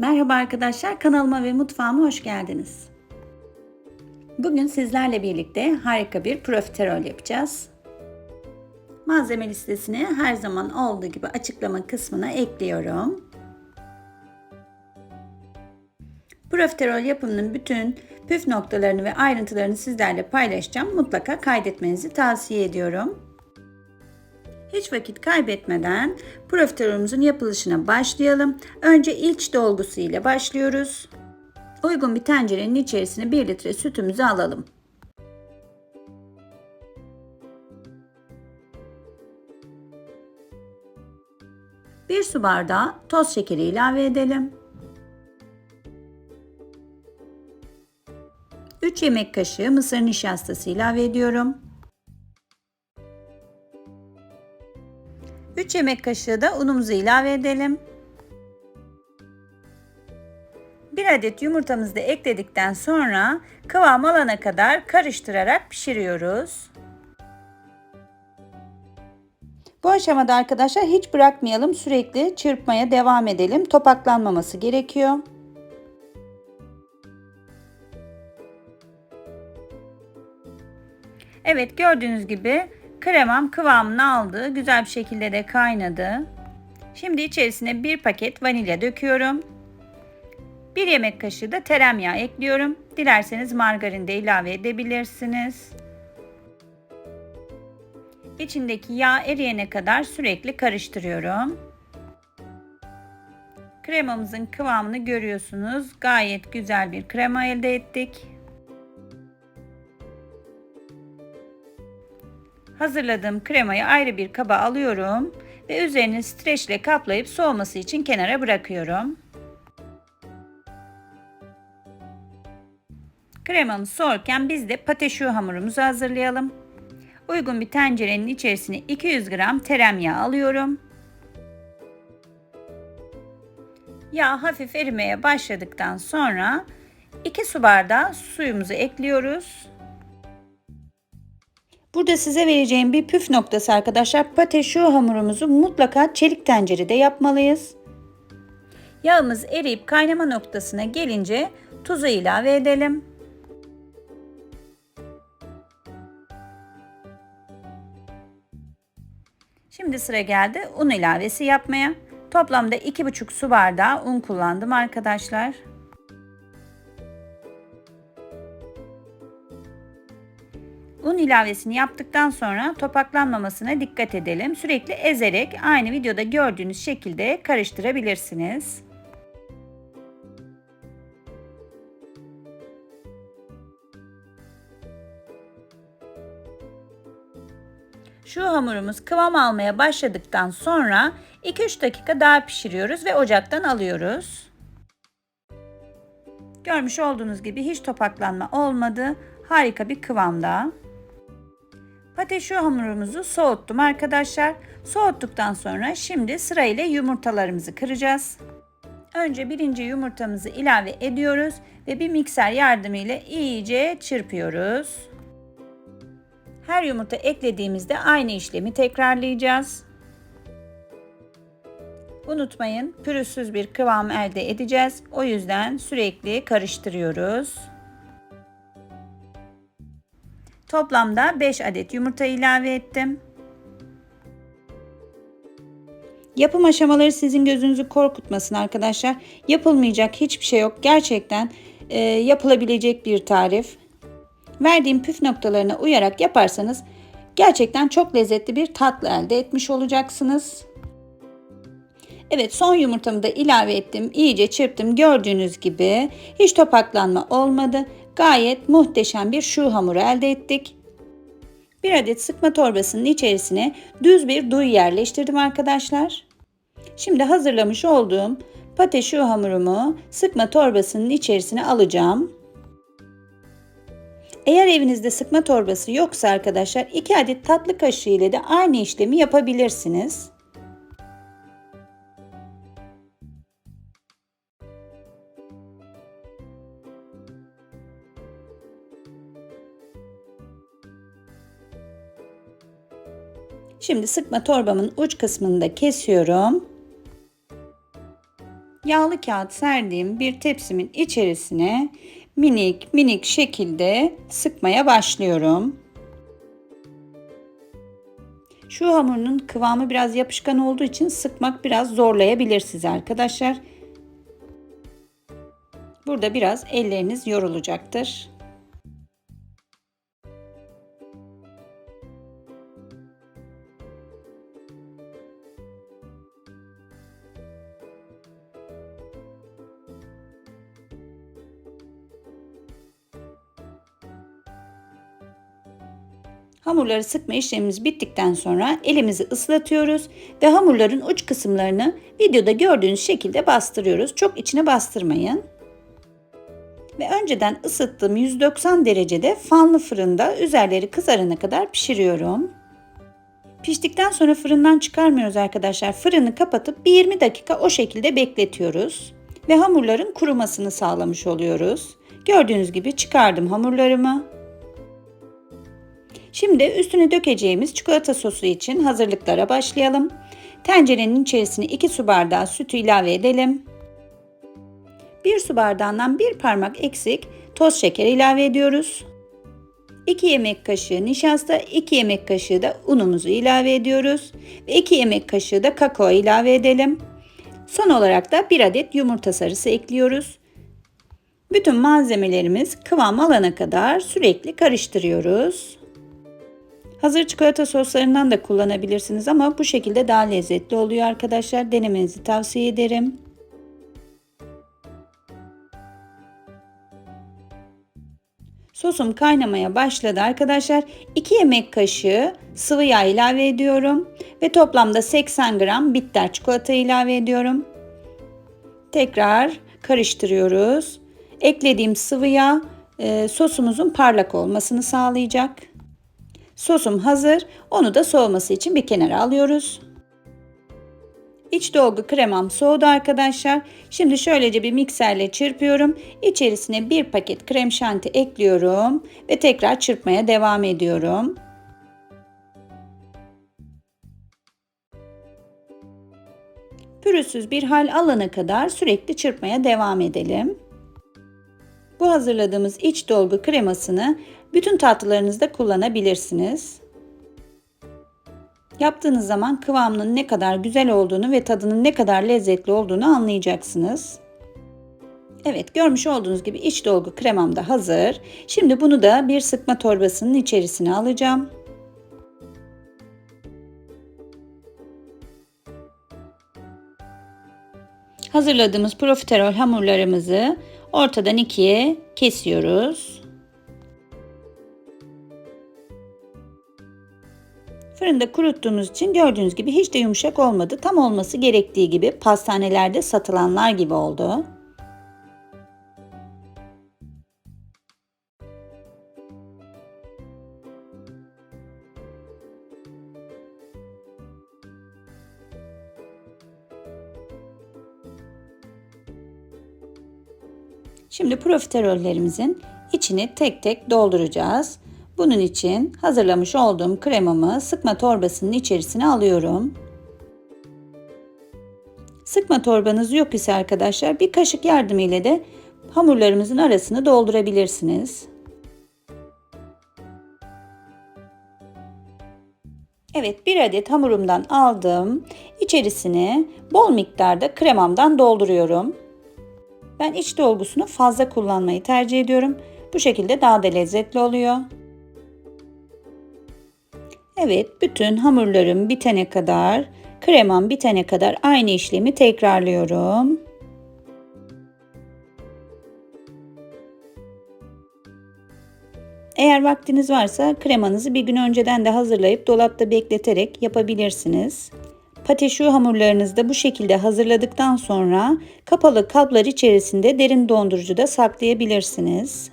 Merhaba arkadaşlar, kanalıma ve mutfağıma hoş geldiniz. Bugün sizlerle birlikte harika bir profiterol yapacağız. Malzeme listesini her zaman olduğu gibi açıklama kısmına ekliyorum. Profiterol yapımının bütün püf noktalarını ve ayrıntılarını sizlerle paylaşacağım. Mutlaka kaydetmenizi tavsiye ediyorum. Hiç vakit kaybetmeden profiterolümüzün yapılışına başlayalım. Önce iç dolgusu ile başlıyoruz. Uygun bir tencerenin içerisine 1 litre sütümüzü alalım. Bir su bardağı toz şekeri ilave edelim. 3 yemek kaşığı mısır nişastası ilave ediyorum. 3 yemek kaşığı da unumuzu ilave edelim. 1 adet yumurtamızı da ekledikten sonra kıvam alana kadar karıştırarak pişiriyoruz. Bu aşamada arkadaşlar hiç bırakmayalım. Sürekli çırpmaya devam edelim. Topaklanmaması gerekiyor. Evet gördüğünüz gibi kremam kıvamını aldı. Güzel bir şekilde de kaynadı. Şimdi içerisine bir paket vanilya döküyorum. Bir yemek kaşığı da tereyağı ekliyorum. Dilerseniz margarin de ilave edebilirsiniz. İçindeki yağ eriyene kadar sürekli karıştırıyorum. Kremamızın kıvamını görüyorsunuz. Gayet güzel bir krema elde ettik. Hazırladığım kremayı ayrı bir kaba alıyorum ve üzerini streçle kaplayıp soğuması için kenara bırakıyorum. Kremamız soğurken biz de pateşu hamurumuzu hazırlayalım. Uygun bir tencerenin içerisine 200 gram tereyağı alıyorum. Yağ hafif erimeye başladıktan sonra 2 su bardağı suyumuzu ekliyoruz. Burada size vereceğim bir püf noktası arkadaşlar. Pateşu hamurumuzu mutlaka çelik tencerede yapmalıyız. Yağımız eriyip kaynama noktasına gelince tuzu ilave edelim. Şimdi sıra geldi un ilavesi yapmaya. Toplamda 2,5 su bardağı un kullandım arkadaşlar. Un ilavesini yaptıktan sonra topaklanmamasına dikkat edelim. Sürekli ezerek aynı videoda gördüğünüz şekilde karıştırabilirsiniz. Şu hamurumuz kıvam almaya başladıktan sonra 2-3 dakika daha pişiriyoruz ve ocaktan alıyoruz. Görmüş olduğunuz gibi hiç topaklanma olmadı. Harika bir kıvamda. Pateşo hamurumuzu soğuttum arkadaşlar. Soğuttuktan sonra şimdi sırayla yumurtalarımızı kıracağız. Önce birinci yumurtamızı ilave ediyoruz ve bir mikser yardımıyla iyice çırpıyoruz. Her yumurta eklediğimizde aynı işlemi tekrarlayacağız. Unutmayın pürüzsüz bir kıvam elde edeceğiz. O yüzden sürekli karıştırıyoruz. Toplamda 5 adet yumurta ilave ettim. Yapım aşamaları sizin gözünüzü korkutmasın arkadaşlar. Yapılmayacak hiçbir şey yok. Gerçekten e, yapılabilecek bir tarif. Verdiğim püf noktalarına uyarak yaparsanız gerçekten çok lezzetli bir tatlı elde etmiş olacaksınız. Evet son yumurtamı da ilave ettim. İyice çırptım. Gördüğünüz gibi hiç topaklanma olmadı. Gayet muhteşem bir şu hamuru elde ettik. Bir adet sıkma torbasının içerisine düz bir duy yerleştirdim arkadaşlar. Şimdi hazırlamış olduğum pate şu hamurumu sıkma torbasının içerisine alacağım. Eğer evinizde sıkma torbası yoksa arkadaşlar 2 adet tatlı kaşığı ile de aynı işlemi yapabilirsiniz. Şimdi sıkma torbamın uç kısmını da kesiyorum. Yağlı kağıt serdiğim bir tepsimin içerisine minik minik şekilde sıkmaya başlıyorum. Şu hamurun kıvamı biraz yapışkan olduğu için sıkmak biraz zorlayabilir sizi arkadaşlar. Burada biraz elleriniz yorulacaktır. Hamurları sıkma işlemimiz bittikten sonra elimizi ıslatıyoruz ve hamurların uç kısımlarını videoda gördüğünüz şekilde bastırıyoruz. Çok içine bastırmayın. Ve önceden ısıttığım 190 derecede fanlı fırında üzerleri kızarana kadar pişiriyorum. Piştikten sonra fırından çıkarmıyoruz arkadaşlar. Fırını kapatıp bir 20 dakika o şekilde bekletiyoruz. Ve hamurların kurumasını sağlamış oluyoruz. Gördüğünüz gibi çıkardım hamurlarımı. Şimdi üstüne dökeceğimiz çikolata sosu için hazırlıklara başlayalım. Tencerenin içerisine 2 su bardağı sütü ilave edelim. 1 su bardağından 1 parmak eksik toz şeker ilave ediyoruz. 2 yemek kaşığı nişasta, 2 yemek kaşığı da unumuzu ilave ediyoruz. Ve 2 yemek kaşığı da kakao ilave edelim. Son olarak da 1 adet yumurta sarısı ekliyoruz. Bütün malzemelerimiz kıvam alana kadar sürekli karıştırıyoruz. Hazır çikolata soslarından da kullanabilirsiniz ama bu şekilde daha lezzetli oluyor arkadaşlar. Denemenizi tavsiye ederim. Sosum kaynamaya başladı arkadaşlar. 2 yemek kaşığı sıvı yağ ilave ediyorum ve toplamda 80 gram bitter çikolata ilave ediyorum. Tekrar karıştırıyoruz. Eklediğim sıvı yağ e, sosumuzun parlak olmasını sağlayacak. Sosum hazır. Onu da soğuması için bir kenara alıyoruz. İç dolgu kremam soğudu arkadaşlar. Şimdi şöylece bir mikserle çırpıyorum. İçerisine bir paket krem şanti ekliyorum ve tekrar çırpmaya devam ediyorum. Pürüzsüz bir hal alana kadar sürekli çırpmaya devam edelim. Bu hazırladığımız iç dolgu kremasını bütün tatlılarınızda kullanabilirsiniz. Yaptığınız zaman kıvamının ne kadar güzel olduğunu ve tadının ne kadar lezzetli olduğunu anlayacaksınız. Evet görmüş olduğunuz gibi iç dolgu kremam da hazır. Şimdi bunu da bir sıkma torbasının içerisine alacağım. Hazırladığımız profiterol hamurlarımızı ortadan ikiye kesiyoruz. Fırında kuruttuğumuz için gördüğünüz gibi hiç de yumuşak olmadı. Tam olması gerektiği gibi pastanelerde satılanlar gibi oldu. Şimdi profiterollerimizin içini tek tek dolduracağız. Bunun için hazırlamış olduğum kremamı sıkma torbasının içerisine alıyorum. Sıkma torbanız yok ise arkadaşlar bir kaşık yardımıyla da hamurlarımızın arasını doldurabilirsiniz. Evet bir adet hamurumdan aldım. İçerisine bol miktarda kremamdan dolduruyorum. Ben iç dolgusunu fazla kullanmayı tercih ediyorum. Bu şekilde daha da lezzetli oluyor. Evet, bütün hamurlarım bitene kadar, kremam bitene kadar aynı işlemi tekrarlıyorum. Eğer vaktiniz varsa kremanızı bir gün önceden de hazırlayıp dolapta bekleterek yapabilirsiniz. Pateşu hamurlarınızı da bu şekilde hazırladıktan sonra kapalı kaplar içerisinde derin dondurucuda saklayabilirsiniz.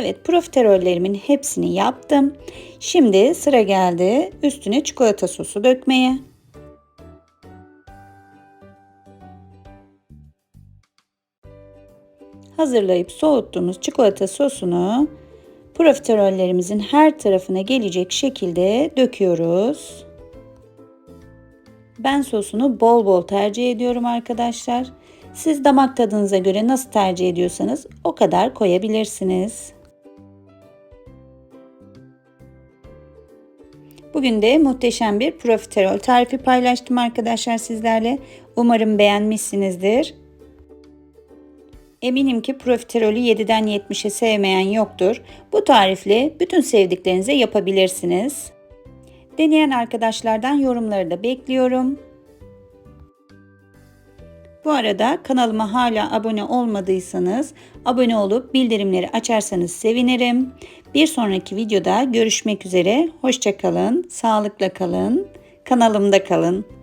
Evet profiterollerimin hepsini yaptım. Şimdi sıra geldi üstüne çikolata sosu dökmeye. Hazırlayıp soğuttuğumuz çikolata sosunu profiterollerimizin her tarafına gelecek şekilde döküyoruz. Ben sosunu bol bol tercih ediyorum arkadaşlar. Siz damak tadınıza göre nasıl tercih ediyorsanız o kadar koyabilirsiniz. Bugün de muhteşem bir profiterol tarifi paylaştım arkadaşlar sizlerle. Umarım beğenmişsinizdir. Eminim ki profiterolü 7'den 70'e sevmeyen yoktur. Bu tarifle bütün sevdiklerinize yapabilirsiniz. Deneyen arkadaşlardan yorumları da bekliyorum. Bu arada kanalıma hala abone olmadıysanız abone olup bildirimleri açarsanız sevinirim. Bir sonraki videoda görüşmek üzere. Hoşçakalın, sağlıkla kalın, kanalımda kalın.